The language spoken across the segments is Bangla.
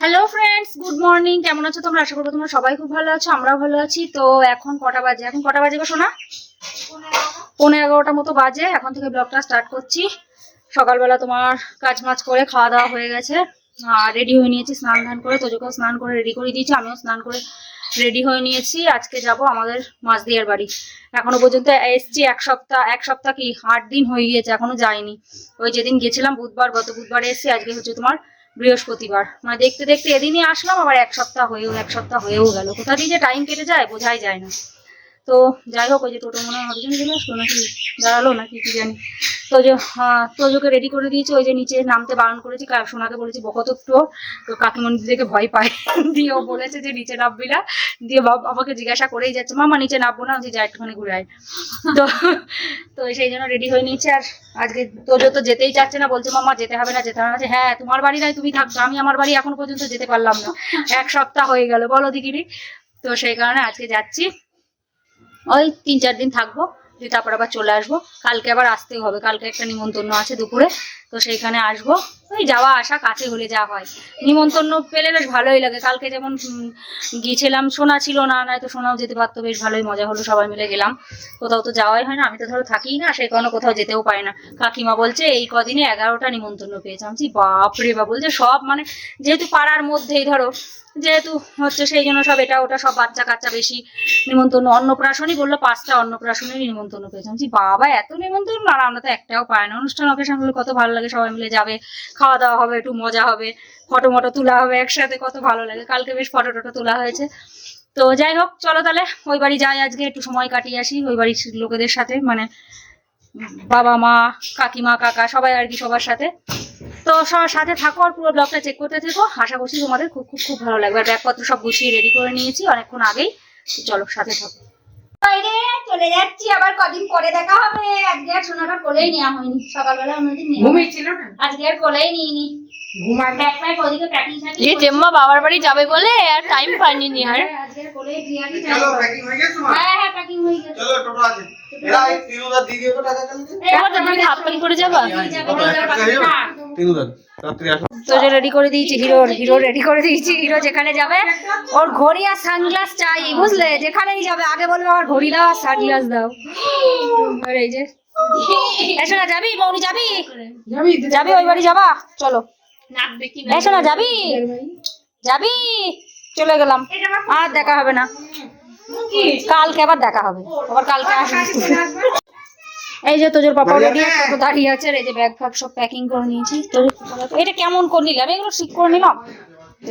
হ্যালো ফ্রেন্ডস গুড মর্নিং কেমন আছো তোমরা? আশা করব তোমরা সবাই খুব ভালো আছো, আমরাও ভালো আছি। তো এখন কটা বাজে? এখন কটা বাজে গো শোনা পনেরো এগারোটা মতো বাজে। এখন থেকে ব্লগটা স্টার্ট করছি। সকালবেলা তোমার কাজ মাছ করে খাওয়া দাওয়া হয়ে গেছে। আর রেডি হয়ে নিয়েছি স্নান ধান করে। তোজোকেও স্নান করে রেডি করে দিয়েছি। আমিও স্নান করে রেডি হয়ে নিয়েছি। আজকে যাব আমাদের মাছদিয়ার বাড়ি। এখনও পর্যন্ত এসছি এক সপ্তাহ এক সপ্তাহ কি? আট দিন হয়ে গিয়েছে, এখনও যাইনি। ওই যেদিন গেছিলাম বুধবার, গত বুধবার এসছি আজকে হচ্ছে তোমার বৃহস্পতিবার। মানে দেখতে দেখতে এদিনই আসলাম, আবার এক সপ্তাহ হয়েও, এক সপ্তাহ হয়েও গেল। কোথা দিয়ে যে টাইম কেটে যায় বোঝাই যায় না। তো যাই হোক, ওই যে টোটো মনে হয় হরিজন চলে আসলো নাকি? দাঁড়াল নাকি কি জানি। তো যে হ্যাঁ তোজোকে রেডি করে দিয়েছি, ওই যে নিচে নামতে বারণ করেছি সোনাকে বলেছি বকত তো কাকিমণি দেখে ভয় পায়। দিয়ে ও বলেছে যে, নিচে নামবি না। দিয়ে বাবা জিজ্ঞাসা করেই যাচ্ছে, মামা, নিচে নামবো না, যে যা একটুখানি ঘুরে আয়। তো তো সেই জন্য রেডি হয়ে নিয়েছে। আর আজকে তোজো তো যেতেই চাচ্ছে না, বলছে, মামা, যেতে হবে না, যেতে হবে না। হ্যাঁ তোমার বাড়ি নাই তুমি থাকছো আমি আমার বাড়ি এখন পর্যন্ত যেতে পারলাম না। এক সপ্তাহ হয়ে গেল, বলো, দিকিনি? তো সেই কারণে আজকে যাচ্ছি। ওই তিন চার দিন থাকব। দিয়ে তারপর আবার চলে আসব। কালকে আবার আসতেও হবে। কালকে একটা নিমন্ত্রণ আছে দুপুরে। তো সেইখানে আসব। ওই যাওয়া আসা, কাছে হলে যা হয়। নিমন্ত্রণ পেলে বেশ ভালোই লাগে। কালকে যেমন গিয়েছিলাম, সোনা ছিল না, নয়তো সোনাও যেতে পারতো। বেশ ভালোই মজা হলো, সবাই মিলে গেলাম। কোথাও তো যাওয়াই হয় না। আমি তো ধরো থাকিই না সেই কারণে কোথাও যেতেও পারি না। কাকিমা বলছে, এই কদিনে এগারোটা নিমন্ত্রণ পেয়েছে। আমি বাপরে বা বলছে, সব মানে যেহেতু পাড়ার মধ্যেই ধরো যেহেতু হচ্ছে সেই জন্য সব এটা ওটা সব বাচ্চা কাচ্চা বেশি নিমন্ত্রণ। অন্নপ্রাশনই বলল পাঁচটা অন্নপ্রাশনেরই নিমন্ত্রণ পেয়েছে। আমি বলছি, বাবা এত নিমন্ত্রণ? আর আমরা তো একটাও পাই না। অনুষ্ঠান অকেশন হলে কত ভালো লাগে সবাই মিলে যাবে খাওয়া দাওয়া হবে একটু মজা হবে ফটো মটো তোলা হবে একসাথে কত ভালো লাগে। কালকে বেশ ফটো টটো তোলা হয়েছে। তো যাই হোক চলো তাহলে ওই বাড়ি যাই আজকে একটু সময় কাটিয়ে আসি ওই বাড়ির লোকেদের সাথে মানে বাবা মা কাকিমা কাকা সবাই আর কি সবার সাথে। তো সবার সাথে থাকো আর পুরো ব্লগটা চেক করতে থেকো। আশা করছি তোমাদের খুব খুব খুব ভালো লাগবে। আর ব্যাগপত্র সব গুছিয়ে রেডি করে নিয়েছি। অনেকক্ষণ আগেই চলো সাথে থাকো। বাইরে চলে যাচ্ছি। আবার কদিন পরে দেখা হবে। আজকে আর সোনাটা কোলেই নেওয়া হয়নি। সকালবেলা অন্যদিন আজকে আর কোলেই নিইনি। এই জেম্মা বাবার বাড়ি যাবে বলে আর টাইম পাইনি নি আর। আজকে আর কোলেই ক্লিয়ারই চলো প্যাকিং হয়ে হ্যাঁ প্যাকিং গেছে। চলো টোটো আছে। এরা এই তিনুদা দিয়ে দিও তো টাকা কেন তোমার তুমি হাফ প্যান্ট করে যাবা? তিনুদা রাত্রি আসো। তো যে রেডি করে দিয়েছি হিরো হিরো রেডি করে দিয়েছি হিরো যেখানে যাবে ওর ঘড়ি আর সানগ্লাস চাই বুঝলে? যেখানেই যাবে আগে বলবে আমার ঘড়ি দাও আর সানগ্লাস দাও। আর এই যে এসো যাবি মৌরি যাবি যাবি ওই বাড়ি যাবা? চলো। এসো না যাবি? যাবি? চলে গেলাম। আর দেখা হবে না। কালকে আবার দেখা হবে। আবার কালকে আসবি? এই যে তোজোর পাপা রেডি আছে তো দাঁড়িয়ে আছে। এই যে ব্যাগ ফ্যাগ সব প্যাকিং করে নিয়েছি। এটা কেমন করে নিলাম এগুলো ঠিক করে নিলাম।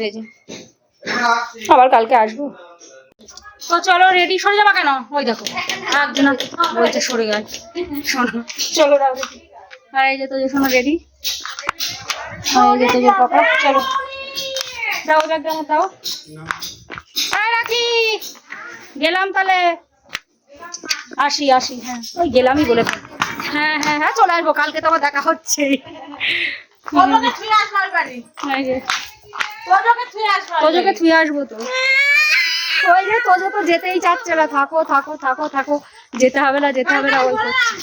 এই যে। আবার কালকে আসব। তো চলো রেডি সরে যাবা কেন? ওই দেখো। একজন বলছে সরে গেল শোনো চলো আর এই যে তোজোর শোনো রেডি আর এই যে তোজোর চলো। দাও ব্যাগ দাও দাও। আয় রাখি। গেলাম তাহলে। আসি আসি হ্যাঁ। ওই গেলামই বলে। হ্যাঁ হ্যাঁ হ্যাঁ চলে আসব। কালকে তো আবার দেখা হচ্ছে। তোজোকে থুয়ে আসব তো। ওই যে তোজো তো যেতেই চাচ্ছে না। থাকো থাকো থাকো থাকো। যেতে হবে না যেতে হবে না ওই করছে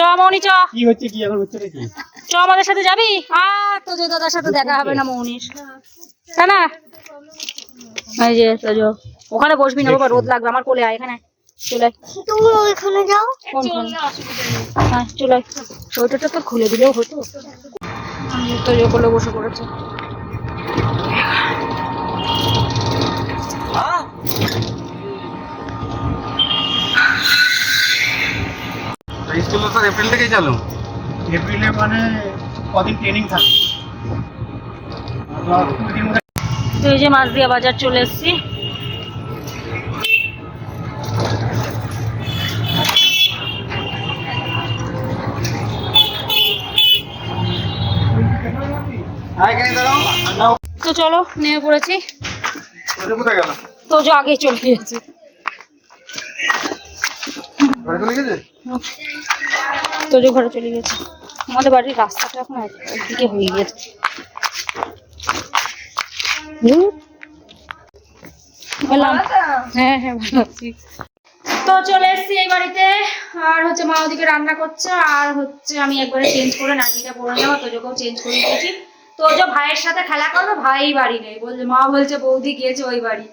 চ মৌনি চ। কি হচ্ছে কি এখন হচ্ছে নাকি চ আমাদের সাথে যাবি? আর তোজো দাদার সাথে দেখা হবে না মৌনির। তাই না? এই যে তোজো ওখানে বসবি না বাবা রোদ লাগবে আমার কোলে আয় এখানে চলে আয়। ওইখানে যাও? হ্যাঁ চলে আয়। সোয়েটারটা তো খুলে দিলেও হতো। তোজো কোলে বসে পড়েছে। স্কুল তো এপ্রিল থেকেই চালু। এপ্রিলে মানে কদিন ট্রেনিং থাকে? তো এই যে মাছদিয়া বাজার চলে এসেছি। দাঁড়াও। তো চলো নেমে পড়েছি। তো যে আগে চলে গেছে। ঘরে চলে গেছে? তো যে ঘরে চলে গেছে। আমাদের বাড়ির রাস্তাটা এখন একদিকে হয়ে গেছে। হ্যাঁ হ্যাঁ ভালো আছি। তো চলে এসেছি এই বাড়িতে। আর হচ্ছে মা ওদিকে রান্না করছে আর হচ্ছে আমি একবারে চেঞ্জ করে নাইটিটা পরে নেওয়া তোজোকেও চেঞ্জ করে দিয়েছি। ভাইয়ের সাথে খেলা করবে ভাই বাড়ি নেই। বলছে মা বলছে বৌদি গিয়েছে ওই বাড়ি।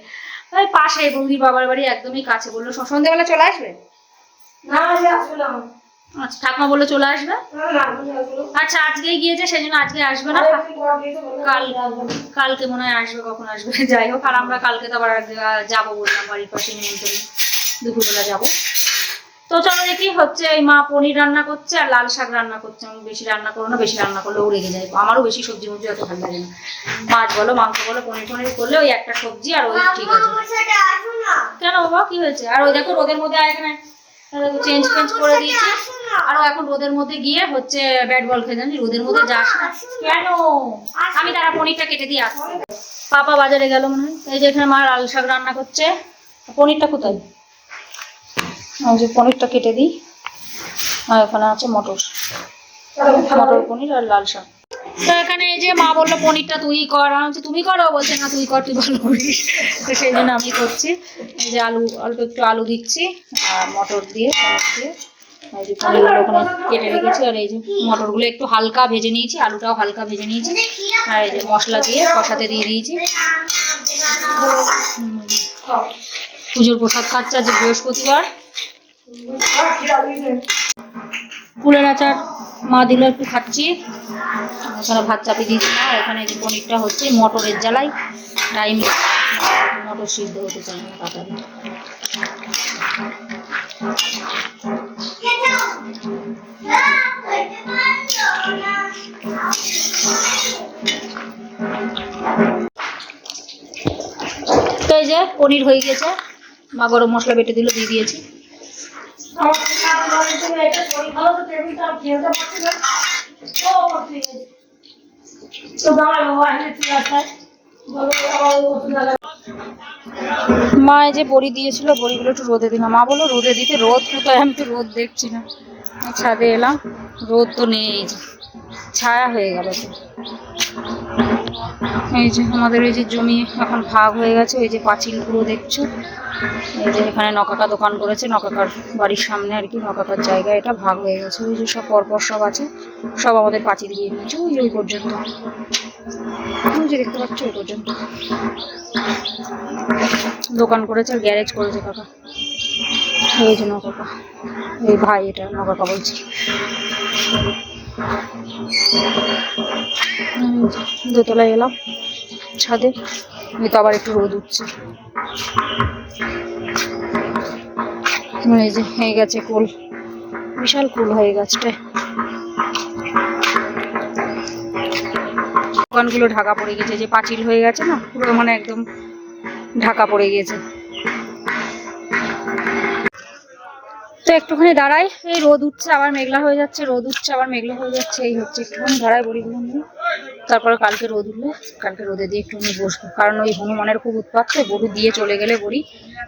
ওই পাশে বৌদির বাবার বাড়ি একদমই কাছে। বলল স- সন্ধ্যেবেলা চলে আসবে? আচ্ছা ঠাকুমা বলল চলে আসবে? আচ্ছা আজকেই গিয়েছে সেই জন্য আজকে আসবে না? কাল কালকে মনে হয় আসবে কখন আসবে? যাই হোক আর আমরা কালকে তো আবার যাব বললাম বাড়ির পাশে নিমন্ত্রণ দুপুরবেলা যাব। তো চলো দেখি হচ্ছে এই মা পনির রান্না করছে আর লাল শাক রান্না করছে। আমি বেশি রান্না করো না বেশি রান্না করলে ও রেগে যায়। আমারও বেশি সবজি মবজি অত ভালো লাগে না। মাছ বলো মাংস বলো পনির টনির করলে ওই একটা সবজি আর ওই ঠিক আছে। কেন বাবা কি হয়েছে? আর ওই দেখো রোদের মধ্যে আর এখানে চেঞ্জ ফেঞ্জ করে দিয়েছি। আর এখন রোদের মধ্যে গিয়ে হচ্ছে ব্যাট বল খেলে জানি রোদের মধ্যে যাস না। কেন? আমি তারা পনিরটা কেটে দিয়ে আসছি। পাপা বাজারে গেল মনে হয়। এই যে এখানে মা লাল শাক রান্না করছে। পনিরটা কোথায়? ওই যে পনিরটা কেটে দিই। আর এখানে আছে মটর। মটর পনির আর লাল শাক। তো এখানে এই যে মা বলল পনিরটা তুই কর। আমি বলছি, তুমি করো? বলছে না তুই কর তুই ভালো করিস। তো সেই জন্য আমি করছি। এই যে আলু অল্প একটু আলু দিচ্ছি আর মটর দিয়ে দিয়ে। কেটে রেখেছি আর এই যে মটরগুলো একটু হালকা ভেজে নিয়েছি আলুটাও হালকা ভেজে নিয়েছি। আর এই যে মশলা দিয়ে কষাতে দিয়ে দিয়েছি। পুজোর প্রসাদ খাচ্ছে আজ বৃহস্পতিবার। কুলের আচার মা দিল একটু খাচ্ছি। এখানে ভাত চাপিয়ে দিয়েছি না। এখানে যে পনিরটা হচ্ছে মটরের জ্বালাই টাইম মটর সিদ্ধ হতে চাই না তাড়াতাড়ি তো এই যে পনির হয়ে গেছে। মা গরম মশলা বেটে দিল, দিয়ে দিয়েছি। মা এই যে বড়ি দিয়েছিল, বড়িগুলো একটু রোদে দিলাম। মা বলল, রোদে দিতে রোদ কোথায়? আমি তো রোদ দেখছি না। ছাদে এলাম, রোদ তো নেই ছায়া হয়ে গেল এই যে আমাদের এই যে জমি এখন ভাগ হয়ে গেছে, এই যে পাঁচিল পুরো দেখছ। এই যে এখানে নকাকা দোকান করেছে, নকাকার বাড়ির সামনে আর কি, নকাকার জায়গা, এটা ভাগ হয়ে গেছে। ওই যে সব পরপর সব আছে, সব আমাদের পাঁচিল দিয়ে নিয়েছে, ওই ওই পর্যন্ত। ওই যে দেখতে পাচ্ছ, ওই পর্যন্ত। দোকান করেছে আর গ্যারেজ করেছে কাকা। এই যে নকাকা, এই ভাই এটা নকাকা বলছি। দোতলায় এলাম, ছাদে তো আবার একটু রোদ উঠছে। এই যে হয়ে গেছে কুল। বিশাল কুল হয়ে গাছটা দোকানগুলো ঢাকা পড়ে গেছে যে পাঁচিল হয়ে গেছে না, পুরো মানে একদম ঢাকা পড়ে গেছে। তো একটুখানি দাঁড়াই, এই রোদ উঠছে, আবার মেঘলা হয়ে যাচ্ছে, রোদ উঠছে, আবার মেঘলা হয়ে যাচ্ছে, এই হচ্ছে, একটুখানি দাঁড়াই বড়িগুলো নিয়ে তারপরে কালকে রোদ উঠলে। কালকে রোদে দিয়ে একটু বসবো কারণ ওই হনুমানের খুব উৎপাত তো, বড়ি দিয়ে চলে গেলে বড়ি।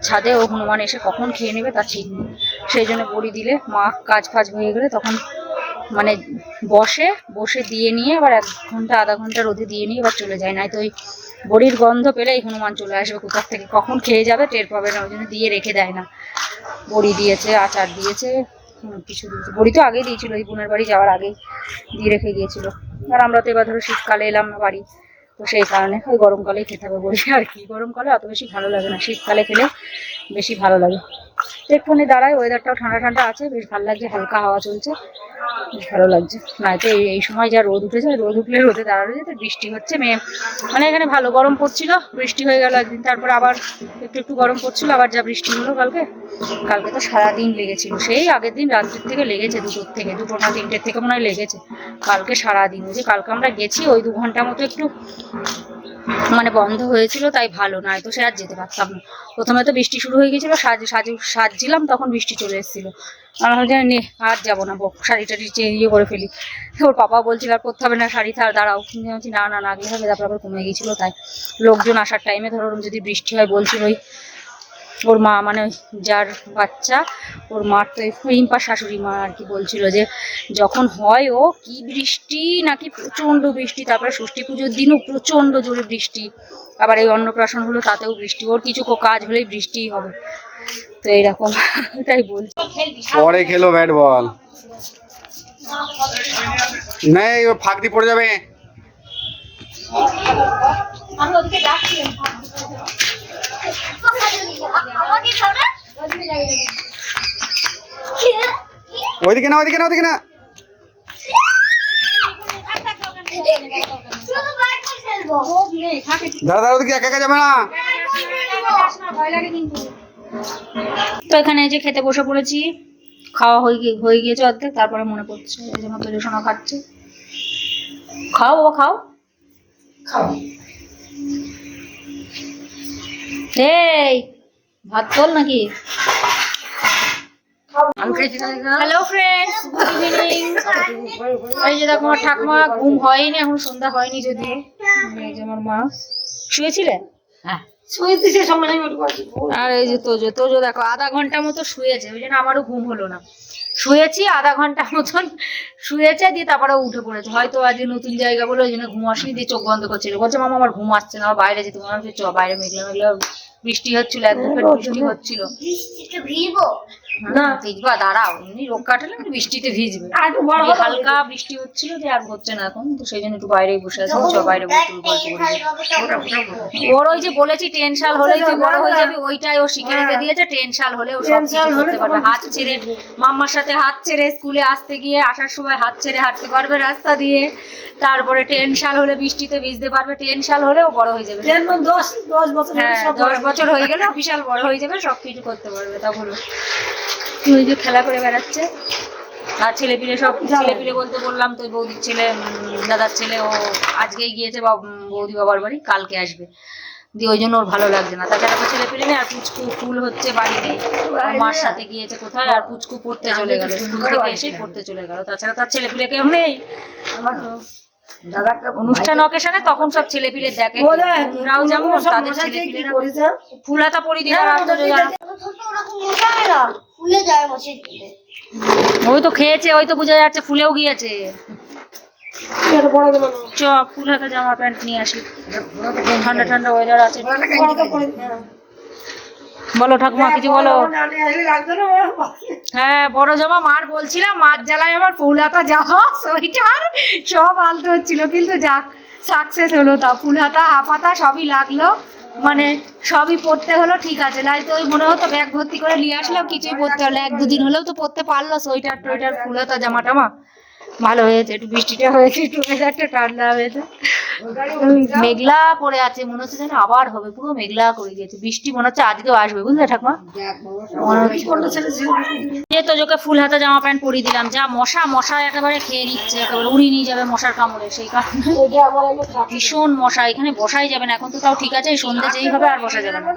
ছাদে ও হনুমান এসে কখন খেয়ে নেবে তার ঠিক নেই। সেই জন্য বড়ি দিলে মা কাজ ফাজ হয়ে গেলে তখন মানে বসে বসে দিয়ে নিয়ে আবার এক ঘণ্টা, আধা ঘণ্টা রোদে দিয়ে নিয়ে এবার চলে যায়। না তো ওই বড়ির গন্ধ পেলেই হনুমান চলে আসবে কোথার থেকে। কখন খেয়ে যাবে টের পাবে না, ওই জন্য দিয়ে রেখে দেয় না। বড়ি দিয়েছে, আচার দিয়েছে। কিছু বড়ি তো আগেই দিয়েছিল ওই বোনের বাড়ি যাওয়ার আগে দিয়ে রেখে গিয়েছিল। আর আমরা তো এবার ধরো শীতকালে এলাম না বাড়ি, তো সেই কারণে ওই গরমকালেই খেতে হবে বড়ি আর কি? গরমকালে অত বেশি ভালো লাগে না, শীতকালে খেলে বেশি ভালো লাগে। একটুখানি দাঁড়ায় ওয়েদারটাও ঠান্ডা ঠান্ডা আছে, বেশ ভালো লাগছে, হালকা হাওয়া চলছে। বেশ ভালো লাগছে। নয়তো এই এই সময় যা রোদ উঠেছে, রোদ উঠলে রোদে দাঁড়ানো যেত বৃষ্টি হচ্ছে, মেয়ে। মানে এখানে ভালো গরম পড়ছিল, বৃষ্টি হয়ে গেল একদিন, তারপর আবার একটু একটু গরম পড়ছিল, আবার যা বৃষ্টি হলো কালকে কালকে তো সারাদিন লেগেছিল। সেই আগের দিন রাত্রির থেকে লেগেছে দুটোর থেকে, দুটো না তিনটের থেকে মনে হয় লেগেছে। কালকে সারাদিন যে কালকে আমরা গেছি, ওই দু ঘণ্টা মতো একটু মানে বন্ধ হয়েছিল, তাই ভালো নয় তো সে আর যেতে পারতাম না। প্রথমে তো বৃষ্টি শুরু হয়ে গেছিল, সাজ সাজ, সাজছিলাম, তখন বৃষ্টি চলে এসেছিল। আমার ভাবছিলাম, নে, আর যাব না শাড়ি টাড়ি ইয়ে করে ফেলি। ওর পাপা বলছিল, আর করতে হবে না শাড়ি থার দাঁড়াও। বলছি না না না, আগে হবে, তারপর আবার কমে গেছিল, তাই। লোকজন আসার টাইমে ধরো, যদি বৃষ্টি হয়, বলছিল ওই ওর মা মানে যার বাচ্চা, ওর মার তো এই রিম্পা শাশুড়ি মা আর কি বলছিল যে যখন হয় ও কি বৃষ্টি নাকি প্রচণ্ড বৃষ্টি, তারপরে ষষ্ঠী পুজোর দিনও প্রচণ্ড জোরে বৃষ্টি, আবার এই অন্নপ্রাশন হলো তাতেও বৃষ্টি, ওর কিছু কাজ হলেই বৃষ্টিই হবে। তো এইরকম তাই বলছি। পরে খেলো ব্যাট বল। দিয়ে পড়ে যাবে। ওইদিকে না ওইদিকে না ওইদিকে না। দাদা দাদা ওদিকে একা একা যাবে না। তো এখানে এই যে খেতে বসে পড়েছি খাওয়া হয়ে গিয়ে হয়ে গিয়েছে অর্ধেক তারপরে মনে পড়ছে এই জন্য তো সোনা খাচ্ছে। খাও ও খাও। খাও। এই ভাত তোল নাকি? হ্যালো ফ্রেন্ডস গুড ইভিনিং এই যে দেখো আমার ঠাকুমা ঘুম হয়নি এখন সন্ধ্যা হয়নি যদি এই যে আমার মা। শুয়েছিলে? হ্যাঁ। আর এই যে তোজো তোজো দেখো আধা ঘণ্টা মতো শুয়েছে ওই জন্য আমারও ঘুম হলো না। শুয়েছি আধা ঘণ্টা মতন, শুয়েছে, দিয়ে তারপরে উঠে পড়েছে। হয়তো আজকে নতুন জায়গা বলে ওই জন্য ঘুম আসেনি, দিয়ে চোখ বন্ধ করছিল বলছে, মামা, আমার ঘুম আসছে না বাইরে যেতে হচ্ছে চ বাইরে মেঘলা মেঘলা বৃষ্টি হচ্ছিল এক বৃষ্টি হচ্ছিল। না ভিজবা দাঁড়াও এমনি রোগ কাটালে একটু বৃষ্টিতে ভিজবে। হালকা বৃষ্টি হচ্ছিল যে আর হচ্ছে না এখন তো সেই জন্য একটু বাইরেই বসে আছি চ বাইরে বসে ওর ওই যে বলেছি টেন সাল হলেই তুই বড় হয়ে যাবি ওইটাই ও শিখে রেখে দিয়েছে টেন সাল হলে ও সব কিছু করতে পারবে। হাত ছেড়ে মাম্মার সাথে হাত ছেড়ে স্কুলে আসতে গিয়ে আসার সময় হাত ছেড়ে হাঁটতে পারবে রাস্তা দিয়ে। তারপরে টেন সাল হলে বৃষ্টিতে ভিজতে পারবে টেন সাল হলেও বড় হয়ে যাবে। হ্যাঁ দশ বছর হয়ে গেলে বিশাল বড় হয়ে যাবে সব কিছু করতে পারবে তখন ওই যে খেলা করে বেড়াচ্ছে। আর ছেলে পিলে সব ছেলে পিলে বলতে বললাম তো বৌদির ছেলে দাদার ছেলে ও আজকেই গিয়েছে বৌদি বাবার বাড়ি কালকে আসবে। দিয়ে ওই জন্য ওর ভালো লাগছে না। তাছাড়া তো ছেলে পেলে আর পুচকু ফুল হচ্ছে বাড়ি নেই ওর মার সাথে গিয়েছে কোথায় আর পুচকু পড়তে চলে গেল স্কুল থেকে এসে পড়তে চলে গেল। তাছাড়া তার ছেলে পিলে কেউ নেই। অনুষ্ঠান অকেশনে তখন সব ছেলে পিলে দেখে তোমরাও যেমন তাদের ছেলে পিলেরা ফুল হাতা পরি দিলাম হয় ফুলে যায় দিলে ওই তো খেয়েছে ওই তো বোঝা যাচ্ছে ফুলেও গিয়েছে। চ ফুল হাতা জামা প্যান্ট নিয়ে আসি। ঠান্ডা ঠান্ডা ওয়েদার আছে। বলো ঠাকুমা কিছু বলো। হ্যাঁ বড় জামা মার বলছিলাম মার জ্বালায় আমার ফুল হাতা জামা সোয়েটার সব আলতে হচ্ছিল। কিন্তু যাক সাকসেস হলো তা। ফুল হাতা হাফ হাতা সবই লাগল। মানে সবই পড়তে হলো, ঠিক আছে। নাই তো ওই মনে হতো ব্যাগ ভর্তি করে নিয়ে আসলাম, কিছুই পড়তে হলো এক দুদিন হলেও তো পড়তে পারল সোয়েটার টোয়েটার ফুল তো জামা টামা ভালো হয়েছে, একটু বৃষ্টিটা হয়েছে, একটু ওয়েদারটা ঠান্ডা হয়েছে। মেঘলা করে আছে, মনে হচ্ছে যেন আবার হবে, পুরো মেঘলা করে দিয়েছে বৃষ্টি মনে হচ্ছে আজকেও আসবে, বুঝলে ঠাকুমা? যে তো যোকে ফুল হাতা জামা প্যান্ট পরিয়ে দিলাম, যা মশা মশা একেবারে খেয়ে নিচ্ছে, একেবারে উড়িয়ে নিয়ে যাবে মশার কামড়ে, সেই কারণে। ভীষণ মশা, এখানে বসাই যাবে না, এখন তো তাও ঠিক আছে সন্ধ্যে যেই হবে আর বসা যাবে না।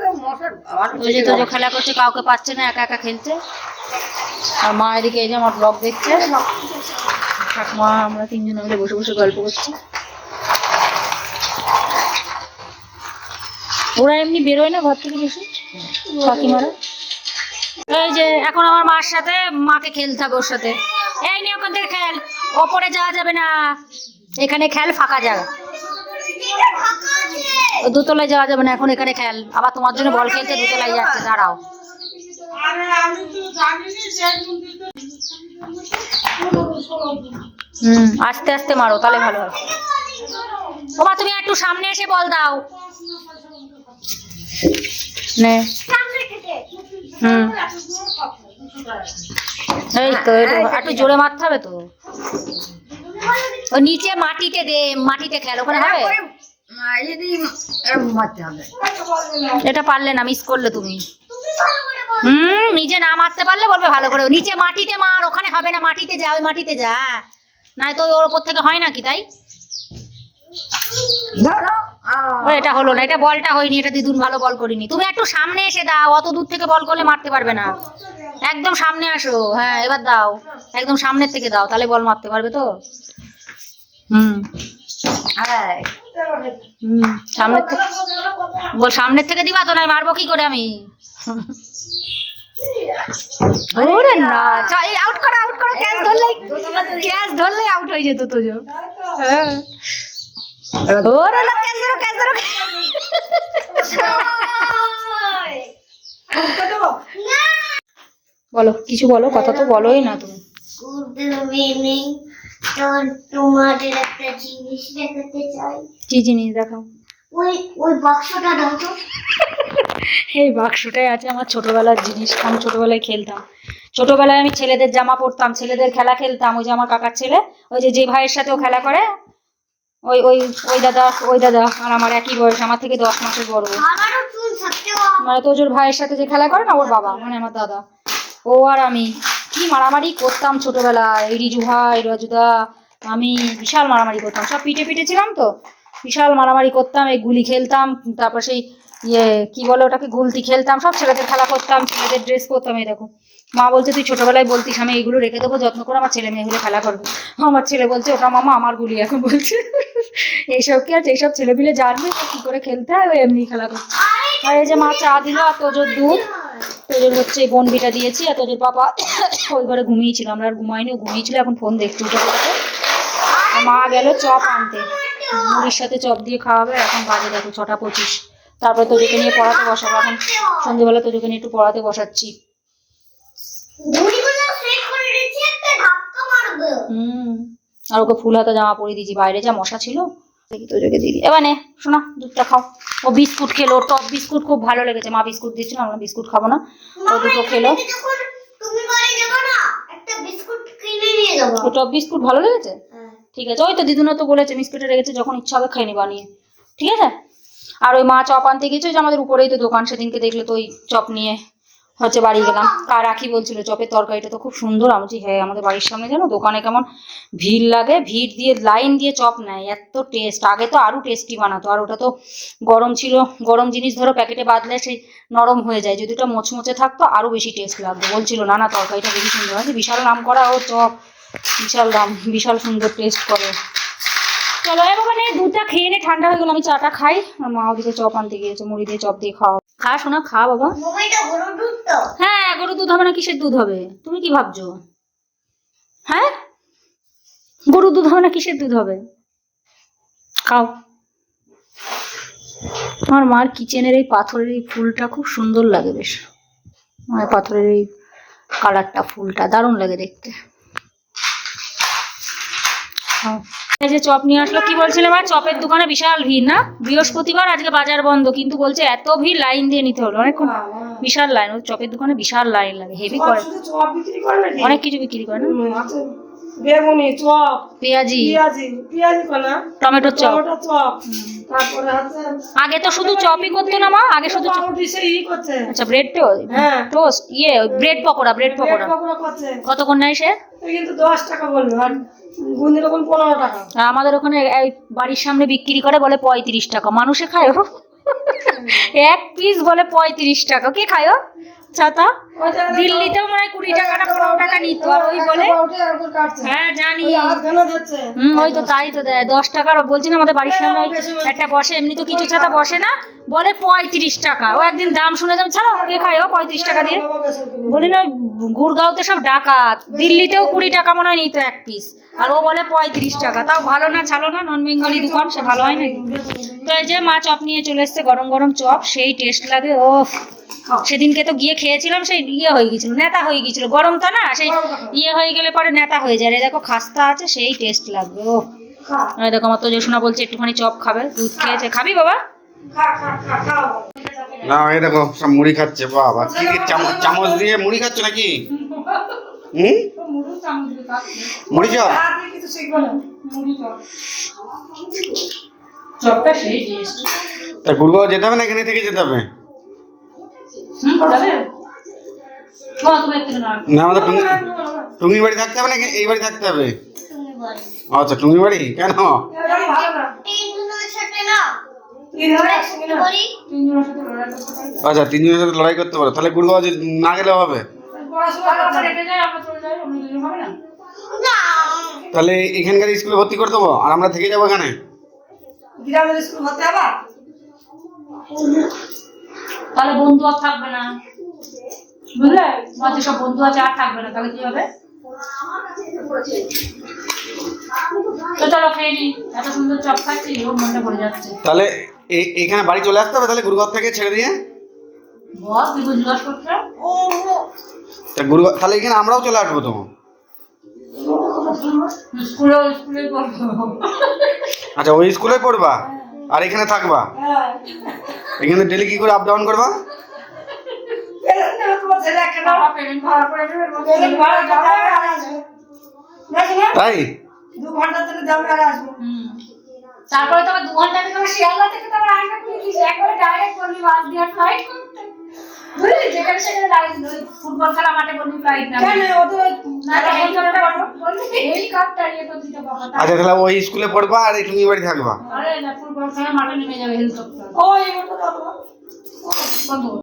ওই যে তোজো খেলা করছে, কাউকে পাচ্ছে না, একা একা খেলছে। আর মা এদিকে এই যে আমার ব্লগ দেখছে। ঠাকুমা, আমরা তিনজনে মিলে বসে বসে গল্প করছি। ওরা এমনি বেরোয় না ঘর থেকে বেশি কাকিমারা? এই যে, এখন আমার মার সাথে, মাকে খেল হবে ওর সাথে। এই নিয়ে ওখান থেকে খেল। ওপরে যাওয়া যাবে না। এখানে খেল, ফাঁকা জায়গা। দোতলায় যাওয়া যাবে না, এখন এখানে খেল। আবার তোমার জন্য বল খেলতে দোতলায় যাচ্ছে, দাঁড়াও। হুম আস্তে আস্তে মারো তাহলে ভালো হবে। ওমা তুমি একটু সামনে এসে বল দাও। নে। হুম। এই তো একটু জোরে মারতে হবে তো। ও নিচে মাটিতে দে মাটিতে খেল ওখানে হবে? এটা পারলে না মিস করলে তুমি। হুম নিচে না মারতে পারলে বলবে ভালো করে। নিচে মাটিতে মার ওখানে হবে না মাটিতে যা ওই মাটিতে যা। না তো ওর ওপর থেকে হয় নাকি তাই? এটা হলো না এটা বলটা হয়নি এটা দিদুন ভালো বল করিনি। তুমি একটু সামনে এসে দাও অত দূর থেকে বল করলে মারতে পারবে না। একদম সামনে আসো হ্যাঁ এবার দাও। একদম সামনের থেকে দাও তাহলে বল মারতে পারবে তো। হুম হুম সামনের থেকে বল সামনের থেকে দিবা তো না মারবো কি করে আমি? ওরে না। আউট করো আউট করো ক্যাচ ধরলে ক্যাচ ধরলে আউট হয়ে যেত তো যে। ওরে না ক্যাচ ধরো ক্যাচ ধরো। বলো কিছু বলো কথা তো বলোই না তুমি। তোমাদের একটা জিনিস দেখাতে চাই। কি জিনিস দেখাও? ওই ওই বাক্সটা দাও তো। এই বাক্সটাই আছে আমার ছোটবেলার জিনিস আমি ছোটবেলায় খেলতাম। ছোটবেলায় আমি ছেলেদের জামা পরতাম ছেলেদের খেলা খেলতাম ওই যে আমার কাকার ছেলে ওই যে যে ভাইয়ের সাথেও খেলা করে ওই ওই ওই দাদা ওই দাদা আর আমার একই বয়স আমার থেকে দশ মাসের বড়। মানে তোজোর ভাইয়ের সাথে যে খেলা করে না ওর বাবা মানে আমার দাদা ও আর আমি কি মারামারি করতাম ছোটবেলায় এই রিজু ভাই রজুদা আমি বিশাল মারামারি করতাম সব পিঠে পিঠে ছিলাম তো বিশাল মারামারি করতাম, এই গুলি খেলতাম, তারপর সেই ইয়ে কি বলে ওটাকে, গুলতি খেলতাম, সব ছেলেদের খেলা করতাম, ছেলেদের ড্রেস করতাম দেখো। মা বলছে, তুই ছোটবেলায় বলতিস, আমি এগুলো রেখে দেবো, যত্ন করে আমার ছেলে মেয়েগুলো খেলা করবে। আমার ছেলে বলছে, ওটা মামা আমার গুলি এখন, বলছে। এইসব কি আছে এইসব ছেলেপিলে জানবে কি করে খেলতে হয় এমনি খেলা করছে। আর এই যে মা চা দিল আর তোজোর দুধ, তোজোর হচ্ছে বনবিটা দিয়েছি, আর তোজোর বাবা ওই ঘরে ঘুমিয়েছিল, আমরা আর ঘুমাইনি ঘুমিয়েছিল, এখন ফোন আর মা গেল চপ আনতে। মুড়ির সাথে চপ দিয়ে খাওয়াবে এখন বাজে দেখো ছটা পঁচিশ। তারপরে তোজোকে নিয়ে পড়াতে বসাবো এখন সন্ধ্যেবেলা তোজোকে নিয়ে একটু পড়াতে বসাচ্ছি। হুম আর ওকে ফুল হাতা জামা পরিয়ে দিয়েছি বাইরে যা মশা ছিল। তোজোকে দিদি এবার নে শোনা দুধটা খাও। ও বিস্কুট খেলো টপ বিস্কুট খুব ভালো লেগেছে। মা বিস্কুট দিচ্ছিল আমরা বিস্কুট খাব না। ও দুটো খেলো। তুমি বাড়ি যাবে না একটা বিস্কুট কিনে নিয়ে যাব। ও টপ বিস্কুট ভালো লেগেছে। ঠিক আছে? ওই তো দিদুনা তো বলেছে, বিস্কুটে রেখেছে, যখন ইচ্ছা হবে খাইনি বানিয়ে। ঠিক আছে? আর ওই মা চপ আনতে গেছে যে আমাদের উপরেই তো দোকান, সেদিনকে দেখলে তো ওই চপ নিয়ে হচ্ছে বাড়ি গেলাম। আর রাখি বলছিল, চপের তরকারিটা তো খুব সুন্দর, আমি বলছি হ্যাঁ আমাদের বাড়ির সামনে জানো, দোকানে কেমন ভিড় লাগে, ভিড় দিয়ে লাইন দিয়ে চপ নেয়, এত টেস্ট আগে তো আরও টেস্টি বানাতো, আর ওটা তো গরম ছিল, গরম জিনিস ধরো প্যাকেটে বাদলে সেই নরম হয়ে যায়, যদি ওটা মোচমোচে থাকতো, আরও বেশি টেস্ট লাগতো। বলছিল, না না, তরকারিটা বেশি সুন্দর আছে বিশাল নাম করা ও চপ বিশাল দাম বিশাল সুন্দর টেস্ট করে। চলো এবার মানে দুধটা খেয়ে নে ঠান্ডা হয়ে গেল আমি চাটা খাই। আর মা ওদিকে চপ আনতে গিয়েছে মুড়ি দিয়ে চপ দিয়ে খাওয়া। খা শোনা খা বাবা। হ্যাঁ গরুর দুধ হবে না কিসের দুধ হবে? তুমি কি ভাবছ? হ্যাঁ? গরুর দুধ হবে না কিসের দুধ হবে? খাও। আমার মার কিচেনের এই পাথরের এই ফুলটা খুব সুন্দর লাগে বেশ। মানে পাথরের এই কালারটা ফুলটা দারুণ লাগে দেখতে। এই যে চপ নিয়ে আসলো কি বলছিল মা? চপের দোকানে বিশাল ভিড় না? বৃহস্পতিবার আজকে বাজার বন্ধ কিন্তু বলছে এত ভিড় লাইন দিয়ে নিতে হলো। অনেক বিশাল লাইন ওই চপের দোকানে বিশাল লাইন লাগে হেভি করে। অনেক কিছু বিক্রি করে না? বেগুনি চপ পেঁয়াজি। পেঁয়াজি পেঁয়াজি কলা টমেটোর চপ। Tomato chop. তারপরে আছে আগে তো শুধু চপই করতো না মা আগে শুধু চপ- পাউরুটি সেই ই করছে। আচ্ছা ব্রেড টোস্ট হ্যাঁ। টোস্ট ইয়ে ব্রেড পকোড়া ব্রেড পকোড়া। পকোড়া করছে। কতক্ষণ নেয় সে? এই কিন্তু দশ টাকা বলল আর বুন্দি রকম পনেরো টাকা। আর আমাদের ওখানে এই বাড়ির সামনে বিক্রি করে বলে পঁয়ত্রিশ টাকা। মানুষে খায় এক পিস বলে পঁয়ত্রিশ টাকা। কে খায়? ছাতা দিল্লিতেও মনে হয় কুড়ি টাকা না পনেরো টাকা নিত আর ওই বলে? হ্যাঁ জানি। ওই হুম ওই তো তাই তো দেয় দশ টাকার বলছি না আমাদের বাড়ির সামনে একটা বসে এমনি তো কিছু ছাতা বসে না বলে পঁয়ত্রিশ টাকা। ও একদিন দাম শুনে যাবে ছাড়া কে খায় ও পঁয়ত্রিশ টাকা দিয়ে? বলি না গুড়গাঁওতে সব ডাকাত। দিল্লিতেও কুড়ি টাকা মনে হয় নিত এক পিস আর ও বলে পঁয়ত্রিশ টাকা। তাও ভালো না ছালো না নন বেঙ্গলি দোকান সে ভালো হয় নাকি? তো এই যে মা চপ নিয়ে চলে এসছে গরম গরম চপ সেই টেস্ট লাগে ও সেদিনকে তো গিয়ে খেয়েছিলাম সেই ইয়ে হয়ে গেছিল নেতা হয়ে গেছিল গরম তো না সেই ইয়ে হয়ে গেলে পরে নেতা হয়ে যায়। দেখো খাস্তা আছে সেই টেস্ট লাগবে ও। আর দেখো আমার তো জোসনা বলছে একটুখানি চপ খাবে দুধ খেয়েছে। খাবি বাবা? খা খা খা খাও। না এই দেখো সব মুড়ি খাচ্ছে বাবা। কি কি চামচ চামচ দিয়ে মুড়ি খাচ্ছ নাকি? হুম? মুড়ি চপ? আর তুই কিছু শিখব না চপটা তা গুরগাঁও যেতে হবে না এখানে থেকে যেতে হবে? না। না আমাদের টুঙ্গি টুঙ্গি বাড়ি থাকতে হবে না এই বাড়ি থাকতে হবে? আচ্ছা টুঙ্গি বাড়ি কেন আচ্ছা তিনজনের সাথে লড়াই করতে পারো। তাহলে গুরগাঁও না গেলেও হবে। তাহলে এখানকার স্কুলে ভর্তি করে দেবো? আর আমরা থেকে যাব এখানে? গ্রামের স্কুল হতে হবে? তাহলে বন্ধু আর থাকবে না। বুঝলে? তোমার যেসব বন্ধু আছে আর থাকবে না তাহলে কি হবে? তো চলো খেয়ে নি। এত সুন্দর চপ খাচ্ছি ওর মনটা পড়ে যাচ্ছে। তাহলে এখানে বাড়ি চলে আসতে হবে তাহলে গুরগাঁও থেকে ছেড়ে দিয়ে? বল তুই বুঝবাস করছে তা গুরগাঁও তাহলে এখানে আমরাও চলে আসব তো স্কুলে স্কুলে করব আচ্ছা ওই স্কুলে পড়বা? আর এখানে থাকবা? হ্যাঁ। এখানে ডেলি কি করে আপ ডাউন করবা? তাই তারপরে তোমার দু ঘণ্টা থেকে তোমার শিয়ালদা থেকে তোমার আসবে পুলিশ একবারে ডাইরেক্ট করবি বাস দিয়ে ফ্লাইট যেখানে সেখানে ফুটবল খেলা মাঠে না কেন দিতে বাবা আচ্ছা তাহলে ওই স্কুলে পড়বা আর টুঙ্গি বাড়ি থাকবা? আরে না ফুটবল খেলা মাঠে নেমে যাবে ওই ওটা